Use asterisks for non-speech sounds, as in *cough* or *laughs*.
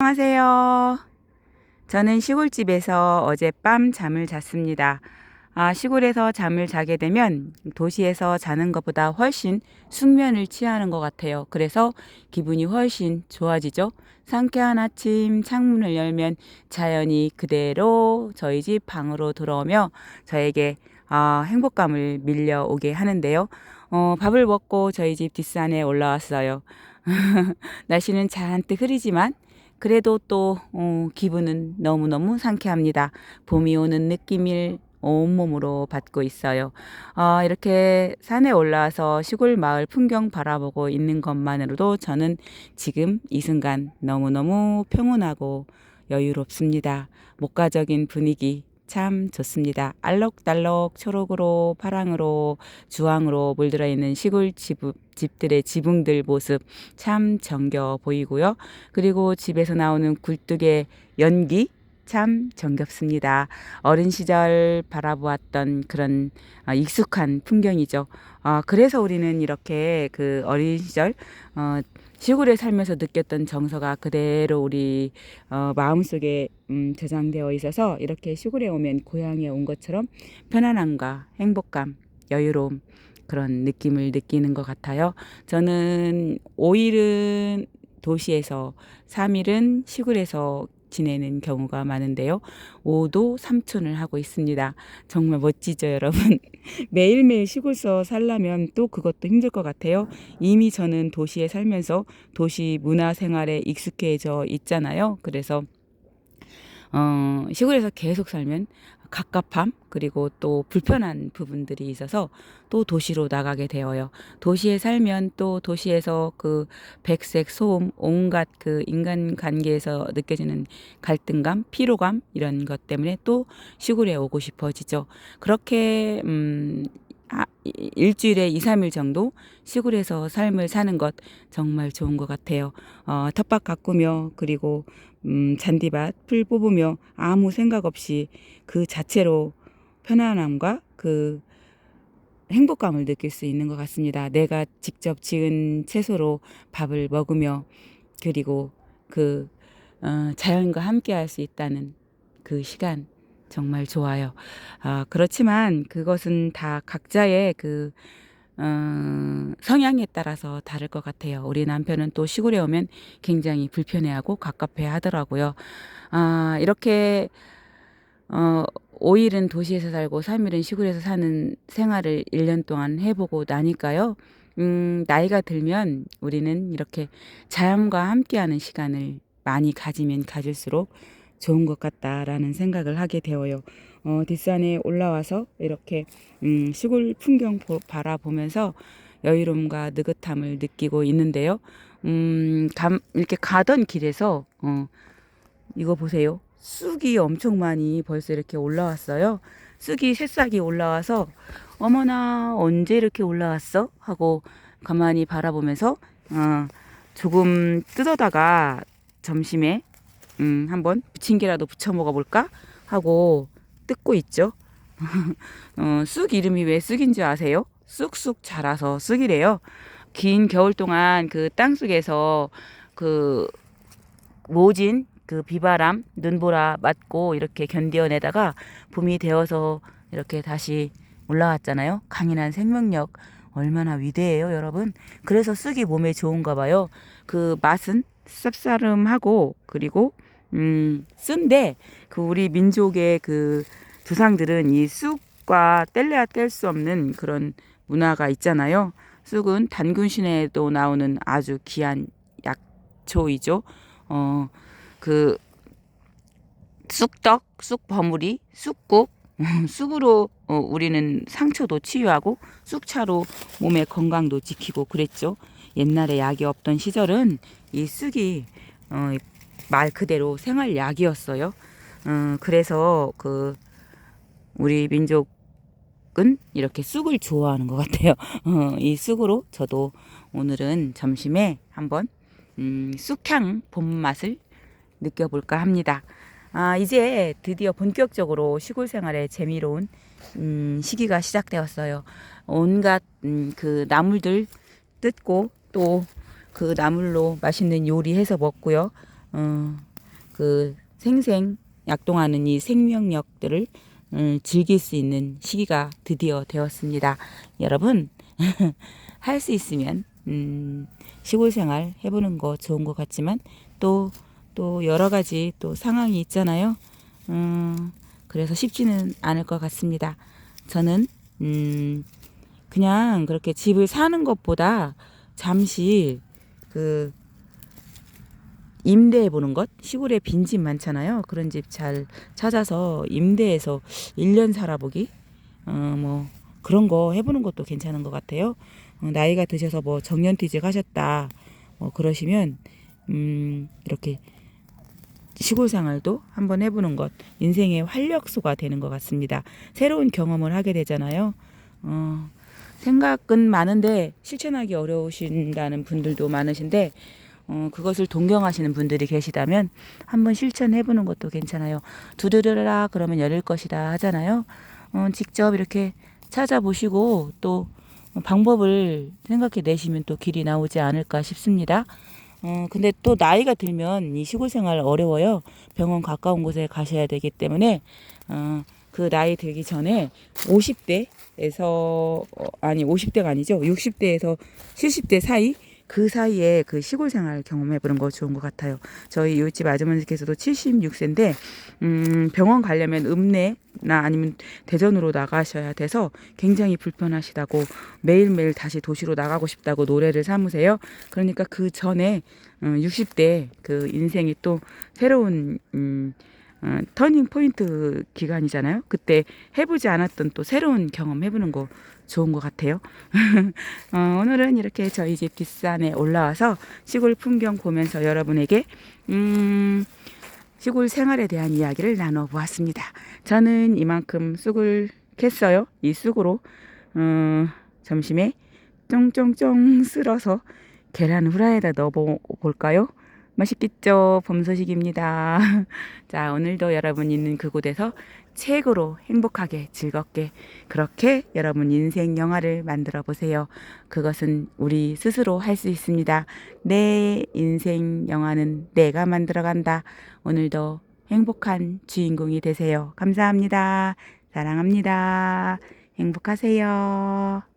안녕하세요. 저는 시골집에서 어젯밤 잠을 잤습니다. 아, 시골에서 잠을 자게 되면 도시에서 자는 것보다 훨씬 숙면을 취하는 것 같아요. 그래서 기분이 훨씬 좋아지죠. 상쾌한 아침 창문을 열면 자연이 그대로 저희 집 방으로 들어오며 저에게 아, 행복감을 밀려오게 하는데요. 어, 밥을 먹고 저희 집 뒷산에 올라왔어요. *laughs* 날씨는 잔뜩 흐리지만 그래도 또 어, 기분은 너무너무 상쾌합니다. 봄이 오는 느낌을 온몸으로 받고 있어요. 어, 이렇게 산에 올라와서 시골 마을 풍경 바라보고 있는 것만으로도 저는 지금 이 순간 너무너무 평온하고 여유롭습니다. 목가적인 분위기 참 좋습니다. 알록달록 초록으로 파랑으로 주황으로 물들어 있는 시골 집, 집들의 지붕들 모습 참 정겨 보이고요. 그리고 집에서 나오는 굴뚝의 연기 참 정겹습니다. 어린 시절 바라보았던 그런 아, 익숙한 풍경이죠. 아, 그래서 우리는 이렇게 그 어린 시절 어, 시골에 살면서 느꼈던 정서가 그대로 우리 어, 마음속에 음, 저장되어 있어서 이렇게 시골에 오면 고향에 온 것처럼 편안함과 행복감, 여유로움 그런 느낌을 느끼는 것 같아요. 저는 5일은 도시에서 3일은 시골에서 지내는 경우가 많은데요. 5도 삼촌을 하고 있습니다. 정말 멋지죠, 여러분? *laughs* 매일매일 시골서 살려면 또 그것도 힘들 것 같아요. 이미 저는 도시에 살면서 도시 문화 생활에 익숙해져 있잖아요. 그래서 어, 시골에서 계속 살면 갑갑함 그리고 또 불편한 부분들이 있어서 또 도시로 나가게 되어요. 도시에 살면 또 도시에서 그 백색 소음 온갖 그 인간 관계에서 느껴지는 갈등감, 피로감 이런 것 때문에 또 시골에 오고 싶어지죠. 그렇게 음 아, 이- 일주일에 2, 3일 정도 시골에서 삶을 사는 것 정말 좋은 것 같아요. 어, 텃밭 가꾸며 그리고 음, 잔디밭 풀 뽑으며 아무 생각 없이 그 자체로 편안함과 그 행복감을 느낄 수 있는 것 같습니다. 내가 직접 지은 채소로 밥을 먹으며 그리고 그 어, 자연과 함께 할 수 있다는 그 시간 정말 좋아요. 아, 그렇지만 그것은 다 각자의 그 어, 성향에 따라서 다를 것 같아요. 우리 남편은 또 시골에 오면 굉장히 불편해하고 갑갑해 하더라고요. 아, 이렇게 어, 5일은 도시에서 살고 3일은 시골에서 사는 생활을 1년 동안 해보고 나니까요. 음, 나이가 들면 우리는 이렇게 자연과 함께하는 시간을 많이 가지면 가질수록 좋은 것 같다라는 생각을 하게 되어요. 어, 뒷산에 올라와서 이렇게 음, 시골 풍경 보, 바라보면서 여유로움과 느긋함을 느끼고 있는데요. 음, 감, 이렇게 가던 길에서 어, 이거 보세요. 쑥이 엄청 많이 벌써 이렇게 올라왔어요. 쑥이 새싹이 올라와서 어머나 언제 이렇게 올라왔어? 하고 가만히 바라보면서 어, 조금 뜯어다가 점심에 음, 한번 부침개라도 부쳐 먹어볼까 하고 뜯고 있죠. *laughs* 어, 쑥 이름이 왜 쑥인 줄 아세요? 쑥쑥 자라서 쑥이래요. 긴 겨울 동안 그 땅속에서 그 모진 그 비바람, 눈보라 맞고 이렇게 견뎌내다가 봄이 되어서 이렇게 다시 올라왔잖아요. 강인한 생명력 얼마나 위대해요, 여러분. 그래서 쑥이 몸에 좋은가 봐요. 그 맛은 쌉싸름하고 그리고 음, 쓴데 그 우리 민족의 그 조상들은 이 쑥과 뗄래야 뗄 수 없는 그런 문화가 있잖아요. 쑥은 단군신에도 나오는 아주 귀한 약초이죠. 어, 그 쑥떡, 쑥버무리, 쑥국, *laughs* 쑥으로 어, 우리는 상처도 치유하고 쑥차로 몸의 건강도 지키고 그랬죠. 옛날에 약이 없던 시절은 이 쑥이 어, 말 그대로 생활약이었어요. 어, 그래서 그 우리 민족은 이렇게 쑥을 좋아하는 것 같아요. *laughs* 어, 이 쑥으로 저도 오늘은 점심에 한번 음, 쑥향 봄 맛을 느껴볼까 합니다. 아, 이제 드디어 본격적으로 시골 생활에 재미로운 음, 시기가 시작되었어요. 온갖 음, 그 나물들 뜯고 또 그 나물로 맛있는 요리해서 먹고요. 어, 그 생생 약동하는 이 생명력들을 음, 즐길 수 있는 시기가 드디어 되었습니다. 여러분 *laughs* 할 수 있으면 음, 시골 생활 해보는 거 좋은 것 같지만 또또 여러 가지 또 상황이 있잖아요. 음, 그래서 쉽지는 않을 것 같습니다. 저는 음, 그냥 그렇게 집을 사는 것보다 잠시 그 임대해 보는 것 시골에 빈집 많잖아요. 그런 집 잘 찾아서 임대해서 1년 살아보기 어 뭐 그런 거 해보는 것도 괜찮은 것 같아요. 어, 나이가 드셔서 뭐 정년퇴직 하셨다 뭐 그러시면 음 이렇게 시골 생활도 한번 해보는 것 인생의 활력소가 되는 것 같습니다. 새로운 경험을 하게 되잖아요. 어, 생각은 많은데 실천하기 어려우신다는 분들도 많으신데 어, 그것을 동경하시는 분들이 계시다면 한번 실천해 보는 것도 괜찮아요. 두드려라 그러면 열릴 것이다 하잖아요. 어, 직접 이렇게 찾아보시고 또 방법을 생각해 내시면 또 길이 나오지 않을까 싶습니다. 어, 근데 또 나이가 들면 이 시골 생활 어려워요. 병원 가까운 곳에 가셔야 되기 때문에, 어, 그 나이 들기 전에 50대에서, 어, 아니, 50대가 아니죠. 60대에서 70대 사이? 그 사이에 그 시골 생활 경험해 보는 거 좋은 것 같아요. 저희 이웃집 아주머니께서도 76세인데, 음, 병원 가려면 읍내나 아니면 대전으로 나가셔야 돼서 굉장히 불편하시다고 매일매일 다시 도시로 나가고 싶다고 노래를 삼으세요. 그러니까 그 전에 어, 60대 그 인생이 또 새로운 음, 어, 터닝 포인트 기간이잖아요. 그때 해보지 않았던 또 새로운 경험 해보는 거 좋은 것 같아요. *laughs* 어, 오늘은 이렇게 저희 집 뒷산에 올라와서 시골 풍경 보면서 여러분에게 음, 시골 생활에 대한 이야기를 나눠보았습니다. 저는 이만큼 쑥을 캤어요. 이 쑥으로 어, 점심에 쫑쫑쫑 쓸어서 계란 후라이에다 넣어볼까요? 맛있겠죠? 봄 소식입니다. *laughs* 자, 오늘도 여러분 있는 그곳에서 최고로 행복하게 즐겁게 그렇게 여러분 인생 영화를 만들어 보세요. 그것은 우리 스스로 할 수 있습니다. 내 인생 영화는 내가 만들어 간다. 오늘도 행복한 주인공이 되세요. 감사합니다. 사랑합니다. 행복하세요.